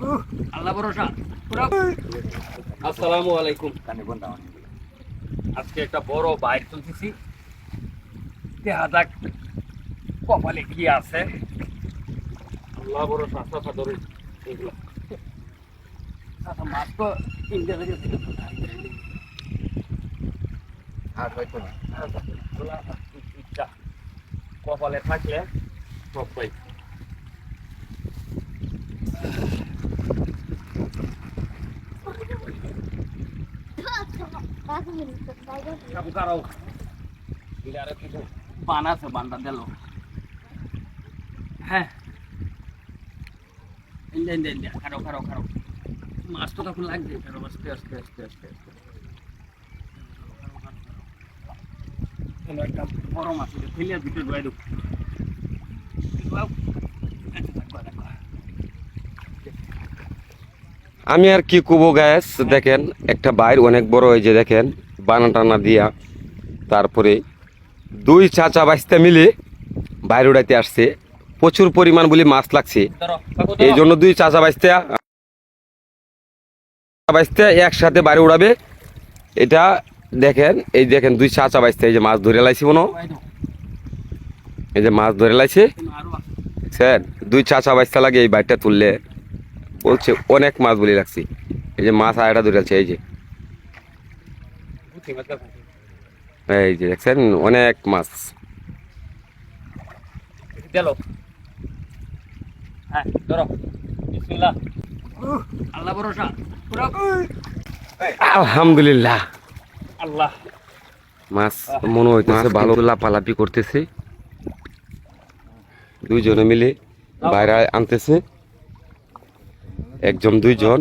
আল্লাহ ভরসা। আসসালামু আলাইকুম। আজকে একটা বড় বাইক তুলতেছি। দেখা যাক কপালে কি আছে? আল্লাহ ভরসা আশা ধরে এগুলো। মাছ তো ছিল। ইচ্ছা। কপালে থাকলে সব পাই। কাকু কারও আর কিছু বান আছে বানটা দিল হ্যাঁ খারো খারো খারো মাছ তো তখন লাগবে আস্তে আস্তে আস্তে আস্তে একটা বড় মাছ ফেলিয়া ভিতরে ঢুকাই দেবো আমি আর কি কুবো গ্যাস দেখেন একটা বাইর অনেক বড় হয়ে যে দেখেন বানা টানা দিয়া তারপরে দুই চাচা বাইসতে মিলে বাইরে উড়াইতে আসছে। প্রচুর পরিমাণ বলে মাছ লাগছে। এই জন্য দুই চাচা বাইসতে বাইসতে একসাথে বাইরে উড়াবে। এটা দেখেন এই দেখেন দুই চাচা বাইসতে এই যে মাছ ধরে লাইছি মনো এই যে মাছ ধরে লাইছে। স্যার দুই চাচা বাইসতে লাগে এই বাইরটা তুললে। বলছে অনেক মাছ বলে রাখছি। এই যে মাছ আয়টা ধরে আছে এই যে। এই যে দেখছেন অনেক মাছ। দিল হ্যাঁ ধরো। বিসমিল্লাহ। আল্লাহ ভরসা। আলহামদুলিল্লাহ। আল্লাহ। মাছ মনে হইতেছে ভালো। লাপালাপি করতেছে। দুইজনে মিলে বাইরে আনতেছে। একজন, দুইজন।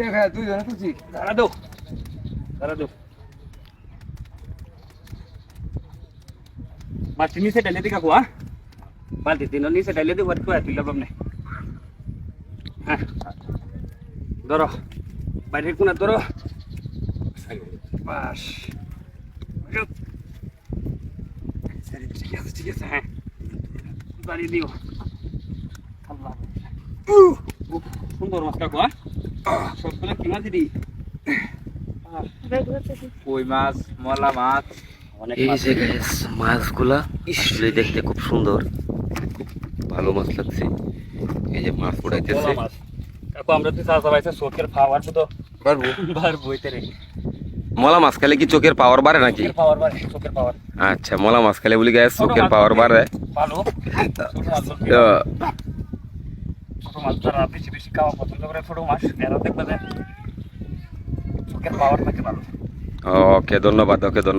দেখা তুই জানা তুই দাঁড়া দো দাঁড়া দো মাছটি নিচে ঢেলে দি কাকু হ্যাঁ বালতি তিন নিচে ঢেলে দি বাড়ি তুই তুই লাভ হ্যাঁ ধরো বাইরের কোনা ধরো বাস ঠিক আছে ঠিক আছে হ্যাঁ বাড়ি দিও আল্লাহ উহ, উহ, সুন্দর মাছ কাকু হ্যাঁ সবগুলো কি মাছ দিদি কই মাছ মলা মাছ। অনেক এই মাছ যে গ্যাস মাছগুলা আসলে দেখতে খুব সুন্দর। খুব ভালো মাছ লাগছে। এই যে মাছ উড়াইতেছে কাকু আমরা তো চাষা পাইছে চোখের পাওয়ার তো রে মলা মাছ খেলে কি চোখের পাওয়ার বাড়ে নাকি? চোখের পাওয়ার বাড়ে চোখের পাওয়ার। আচ্ছা মলা মাছ খেলে বলি গ্যাস চোখের পাওয়ার বাড়ে। ভালো। মাছ ধরতে তো ছোট মাছ তারা বেশি বেশি খাওয়া পছন্দ করে ছোট মাছ এরা দেখবে চোখের পাওয়ার থাকে ভালো। ওকে ধন্যবাদ ওকে ধন্যবাদ।